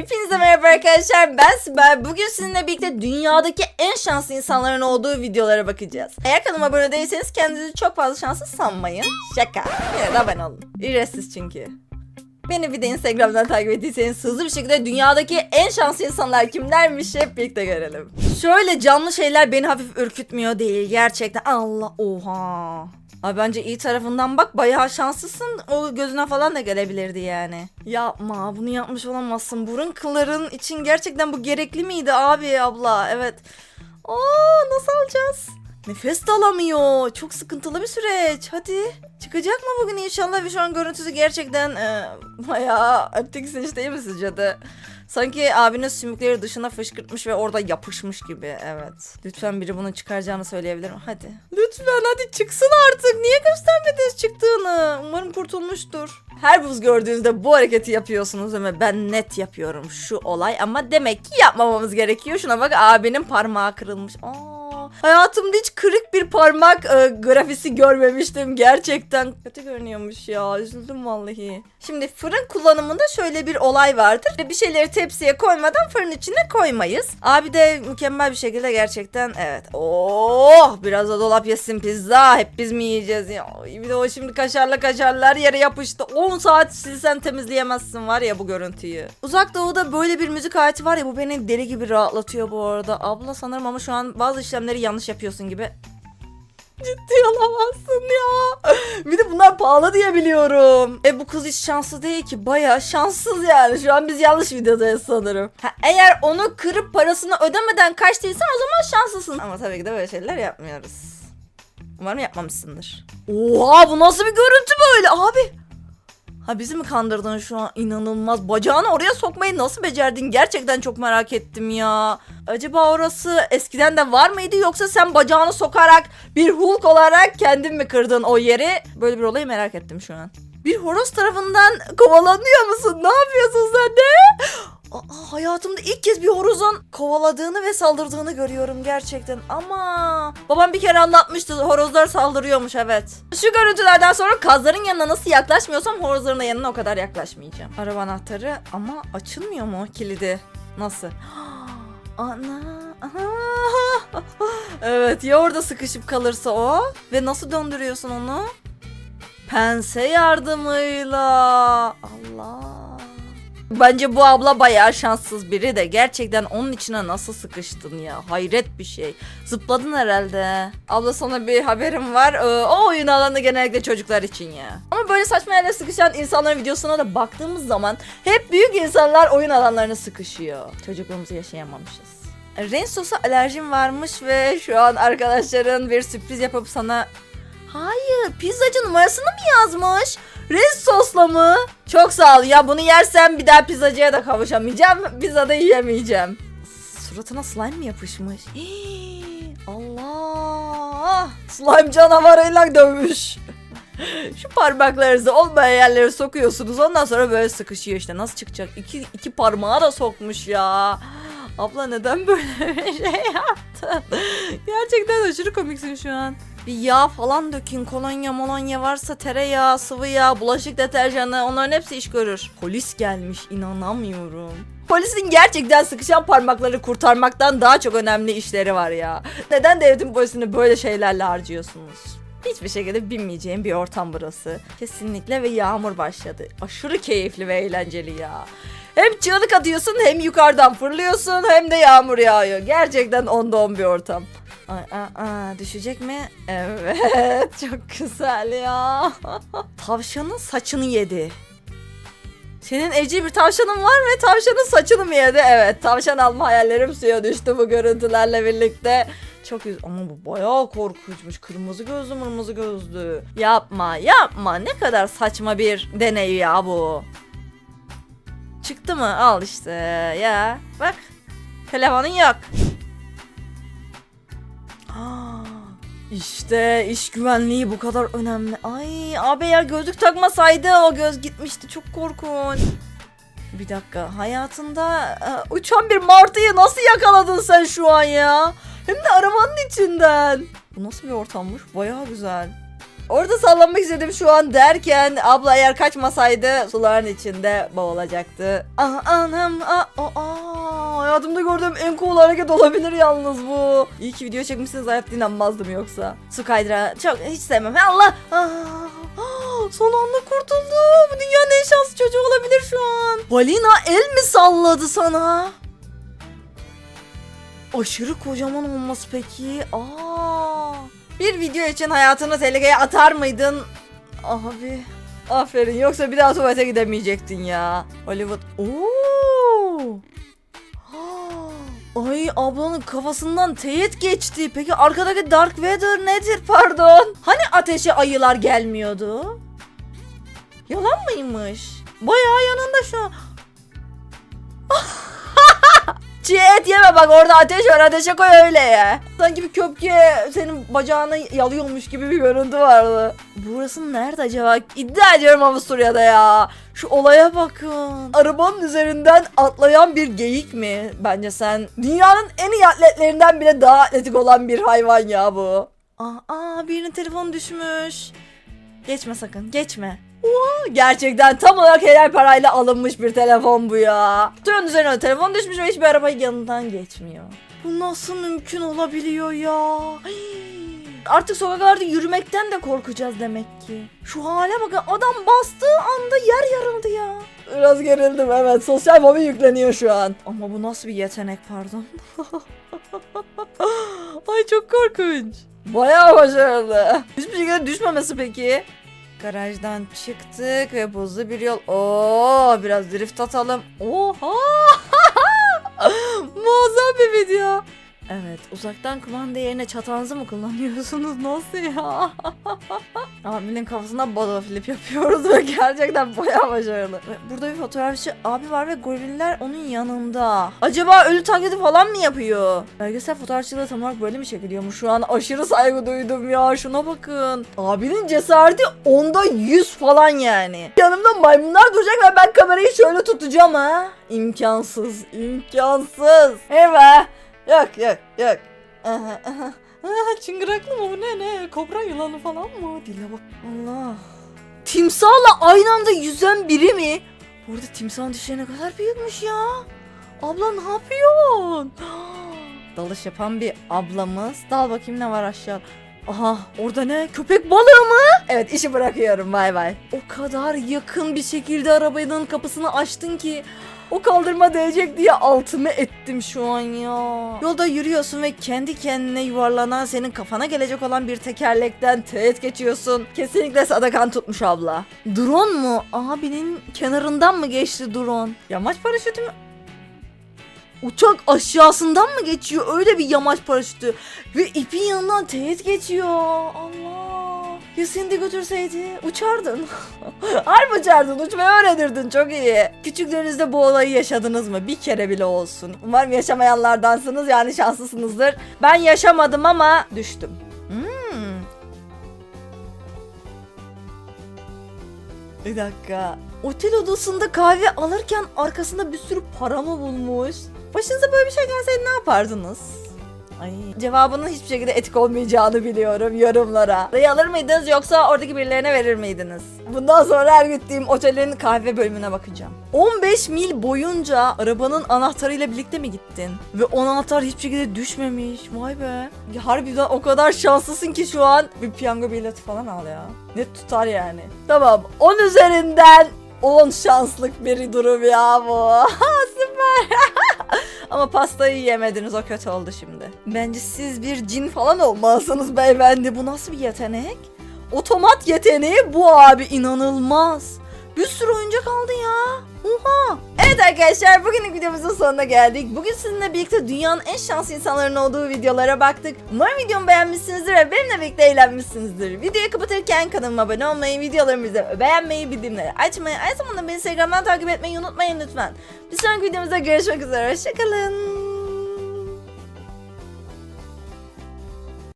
Hepinize merhaba arkadaşlar ben Sibel. Bugün sizinle birlikte dünyadaki en şanslı insanların olduğu videolara bakacağız. Eğer kanalıma abone değilseniz kendinizi çok fazla şanslı sanmayın. Şaka. Yine de abone olun. Ücretsiz çünkü. Beni bir de Instagram'dan takip ettiyseniz hızlı bir şekilde dünyadaki en şanslı insanlar kimlermiş hep birlikte görelim. Şöyle canlı şeyler beni hafif ürkütmüyor değil gerçekten. Allah oha. Abi bence iyi tarafından bak bayağı şanslısın. O gözüne falan da gelebilirdi yani. Yapma bunu yapmış olamazsın. Burun kılların için gerçekten bu gerekli miydi abi abla? Evet. Aa nasıl alacağız? Nefes de alamıyor. Çok sıkıntılı bir süreç. Hadi. Çıkacak mı bugün inşallah ve şu an görüntüsü gerçekten e, bayağı tiksinç değil mi sizce de? Sanki abinin sümükleri dışına fışkırtmış ve orada yapışmış gibi. Evet. Lütfen biri bunu çıkaracağını söyleyebilir mi? Hadi. Lütfen hadi çıksın artık. Niye göstermediniz çıktığını? Umarım kurtulmuştur. Her buz gördüğünüzde bu hareketi yapıyorsunuz ama ben net yapıyorum şu olay ama demek ki yapmamamız gerekiyor. Şuna bak abinin parmağı kırılmış. Aa, hayatımda hiç kırık bir parmak e, grafisi görmemiştim gerçekten. Kötü görünüyormuş ya üzüldüm vallahi. Şimdi fırın kullanımında şöyle bir olay vardır. Bir şeyleri tepsiye koymadan fırın içine koymayız. Abi de mükemmel bir şekilde gerçekten evet. Oh biraz da dolap yesin pizza. Hep biz mi yiyeceğiz ya? Bir de o şimdi kaşarla kaşarlar yere yapıştı. 10 saat silsen temizleyemezsin var ya bu görüntüyü. Uzak doğuda böyle bir müzik aleti var ya bu beni deli gibi rahatlatıyor bu arada. Abla sanırım ama şu an bazı işlemleri yanlış yapıyorsun gibi. Ciddi olamazsın ya. Bir de bunlar pahalı diye biliyorum. E bu kız hiç şanslı değil ki. Baya şanssız yani. Şu an biz yanlış videodayız sanırım. Ha, eğer onu kırıp parasını ödemeden kaçtıysan o zaman şanslısın. Ama tabii ki de böyle şeyler yapmıyoruz. Umarım yapmamışsındır. Oha bu nasıl bir görüntü böyle abi? Ha bizi mi kandırdın şu an inanılmaz. Bacağını oraya sokmayı nasıl becerdin? Gerçekten çok merak ettim ya. Acaba orası eskiden de var mıydı yoksa sen bacağını sokarak bir Hulk olarak kendin mi kırdın o yeri? Böyle bir olayı merak ettim şu an. Bir horoz tarafından kovalanıyor musun? Ne yapıyorsun sen de? Aa, hayatımda ilk kez bir horozun kovaladığını ve saldırdığını görüyorum gerçekten ama babam bir kere anlatmıştı horozlar saldırıyormuş evet. Şu görüntülerden sonra kazların yanına nasıl yaklaşmıyorsam horozların da yanına o kadar yaklaşmayacağım. Araba anahtarı ama açılmıyor mu kilidi? Nasıl? Ana. Evet ya orada sıkışıp kalırsa o ve nasıl döndürüyorsun onu? Pense yardımıyla. Bence bu abla bayağı şanssız biri de. Gerçekten onun içine nasıl sıkıştın ya? Hayret bir şey. Zıpladın herhalde. Abla sana bir haberim var. Ee, o oyun alanı genellikle çocuklar için ya. Ama böyle saçma yerlere sıkışan insanların videosuna da baktığımız zaman hep büyük insanlar oyun alanlarına sıkışıyor. Çocukluğumuzu yaşayamamışız. Rensos'a alerjim varmış ve şu an arkadaşların bir sürpriz yapıp sana Hayır, pizzacı numarasını mı yazmış? Res sosla mı? Çok sağ ol. Ya bunu yersem bir daha pizzacıya da kavuşamayacağım. Pizza da yiyemeyeceğim. Suratına slime mi yapışmış? Allah! Slime canavarıyla dövmüş. Şu parmaklarınızı olmayan yerlere sokuyorsunuz. Ondan sonra böyle sıkışıyor işte. Nasıl çıkacak? İki, iki parmağı da sokmuş ya. Abla neden böyle bir şey yaptın? Gerçekten aşırı komiksin şu an. Bir yağ falan dökün. Kolonya molonya varsa tereyağı, sıvı yağ, bulaşık deterjanı onların hepsi iş görür. Polis gelmiş inanamıyorum. Polisin gerçekten sıkışan parmakları kurtarmaktan daha çok önemli işleri var ya. Neden devletin polisini böyle şeylerle harcıyorsunuz? Hiçbir şekilde bilmeyeceğim bir ortam burası. Kesinlikle ve yağmur başladı. Aşırı keyifli ve eğlenceli ya. Hem çığlık atıyorsun hem yukarıdan fırlıyorsun hem de yağmur yağıyor. Gerçekten onda on bir ortam. Ay, aa, aa, düşecek mi? Evet çok güzel ya. Tavşanın saçını yedi. Senin evcil bir tavşanın var ve tavşanın saçını mı yedi? Evet tavşan alma hayallerim suya düştü bu görüntülerle birlikte. Çok üz ama bu bayağı korkunçmuş. Kırmızı gözlü mırmızı gözlü. Yapma yapma ne kadar saçma bir deney ya bu. Çıktı mı? Al işte ya. Bak. Telefonun yok. İşte iş güvenliği bu kadar önemli. Ay abi ya gözlük takmasaydı o göz gitmişti. Çok korkunç. Bir dakika hayatında e, uçan bir martıyı nasıl yakaladın sen şu an ya? Hem de arabanın içinden. Bu nasıl bir ortammış? Bayağı güzel. Orada sallanmak istedim şu an derken abla eğer kaçmasaydı suların içinde boğulacaktı. Ah anam ah, oh, ah. hayatımda gördüğüm en cool hareket olabilir yalnız bu. İyi ki video çekmişsiniz hayatta inanmazdım yoksa. Su kaydırağı çok hiç sevmem. Allah! Ah, ah, son anda kurtuldu. Bu dünyanın en şanslı çocuğu olabilir şu an. Balina el mi salladı sana? Aşırı kocaman olması peki. Aa. Bir video için hayatını tehlikeye atar mıydın? Abi. Aferin. Yoksa bir daha tuvalete gidemeyecektin ya. Hollywood. Oo. Ay ablanın kafasından teyit geçti. Peki arkadaki Dark Vader nedir pardon? Hani ateşe ayılar gelmiyordu? Yalan mıymış? Bayağı yanında şu an. Çiğ et yeme bak orada ateş var ateşe koy öyle ye. Sanki bir köpke senin bacağını yalıyormuş gibi bir görüntü vardı. Burası nerede acaba? İddia ediyorum Avusturya'da ya. Şu olaya bakın. Arabanın üzerinden atlayan bir geyik mi? Bence sen dünyanın en iyi atletlerinden bile daha atletik olan bir hayvan ya bu. Aa, aa birinin telefonu düşmüş. Geçme sakın geçme. Gerçekten tam olarak helal parayla alınmış bir telefon bu ya. Tren üzerine telefon düşmüş ve hiçbir araba yanından geçmiyor. Bu nasıl mümkün olabiliyor ya? Artık sokaklarda yürümekten de korkacağız demek ki. Şu hale bakın adam bastığı anda yer yarıldı ya. Biraz gerildim evet sosyal mobil yükleniyor şu an. Ama bu nasıl bir yetenek pardon. Ay çok korkunç. Bayağı başarılı. Hiçbir şekilde düşmemesi peki. Garajdan çıktık ve buzlu bir yol. Oo, biraz drift atalım. Oha! Muazzam bir video. Evet, uzaktan kumanda yerine çatanızı mı kullanıyorsunuz? Nasıl ya? Abinin kafasına bala flip yapıyoruz ve gerçekten bayağı başarılı. Burada bir fotoğrafçı abi var ve goriller onun yanında. Acaba ölü taklidi falan mı yapıyor? Belgesel fotoğrafçılığı tam olarak böyle mi çekiliyormuş? Şu an aşırı saygı duydum ya. Şuna bakın. Abinin cesareti onda 100 falan yani. Yanımda maymunlar duracak ve ben kamerayı şöyle tutacağım ha. İmkansız, imkansız. Eyvah. Yok yok yok. Aha, aha. Aha, çıngıraklı mı bu ne ne? Kobra yılanı falan mı? Dile bak. Allah. Timsahla aynı anda yüzen biri mi? Burada timsahın dişleri ne kadar büyükmüş ya. Abla ne yapıyorsun? Dalış yapan bir ablamız. Dal bakayım ne var aşağı. Aha orada ne? Köpek balığı mı? Evet işi bırakıyorum bay bay. O kadar yakın bir şekilde arabanın kapısını açtın ki o kaldırma değecek diye altımı ettim şu an ya. Yolda yürüyorsun ve kendi kendine yuvarlanan senin kafana gelecek olan bir tekerlekten teğet geçiyorsun. Kesinlikle sadakan tutmuş abla. Drone mu? Abinin kenarından mı geçti drone? Yamaç paraşütü mü? Uçak aşağısından mı geçiyor? Öyle bir yamaç paraşütü. Ve ipin yanından teğet geçiyor. Allah. Ya de götürseydi uçardın. Harbi uçardın. Uçmayı öğrenirdin. Çok iyi. Küçüklüğünüzde bu olayı yaşadınız mı? Bir kere bile olsun. Umarım yaşamayanlardansınız. Yani şanslısınızdır. Ben yaşamadım ama düştüm. Hmm. Bir dakika. Otel odasında kahve alırken arkasında bir sürü para mı bulmuş? Başınıza böyle bir şey gelseydi ne yapardınız? Ay. Cevabının hiçbir şekilde etik olmayacağını biliyorum yorumlara. Parayı alır mıydınız yoksa oradaki birilerine verir miydiniz? Bundan sonra her gittiğim otelin kahve bölümüne bakacağım. 15 mil boyunca arabanın anahtarıyla birlikte mi gittin? Ve o anahtar hiçbir şekilde düşmemiş. Vay be. Ya harbiden o kadar şanslısın ki şu an. Bir piyango bileti falan al ya. Net tutar yani. Tamam 10 üzerinden 10 şanslık bir durum ya bu. Süper. Ama pastayı yemediniz o kötü oldu şimdi. Bence siz bir cin falan olmalısınız beyefendi. Bu nasıl bir yetenek? Otomat yeteneği bu abi inanılmaz. Bir sürü oyuncak aldı ya. Oha. Evet arkadaşlar bugünlük videomuzun sonuna geldik. Bugün sizinle birlikte dünyanın en şanslı insanların olduğu videolara baktık. Umarım videomu beğenmişsinizdir ve benimle birlikte eğlenmişsinizdir. Videoyu kapatırken kanalıma abone olmayı, videolarımızı beğenmeyi, bildirimleri açmayı, aynı zamanda beni Instagram'dan takip etmeyi unutmayın lütfen. Bir sonraki videomuzda görüşmek üzere. Hoşçakalın.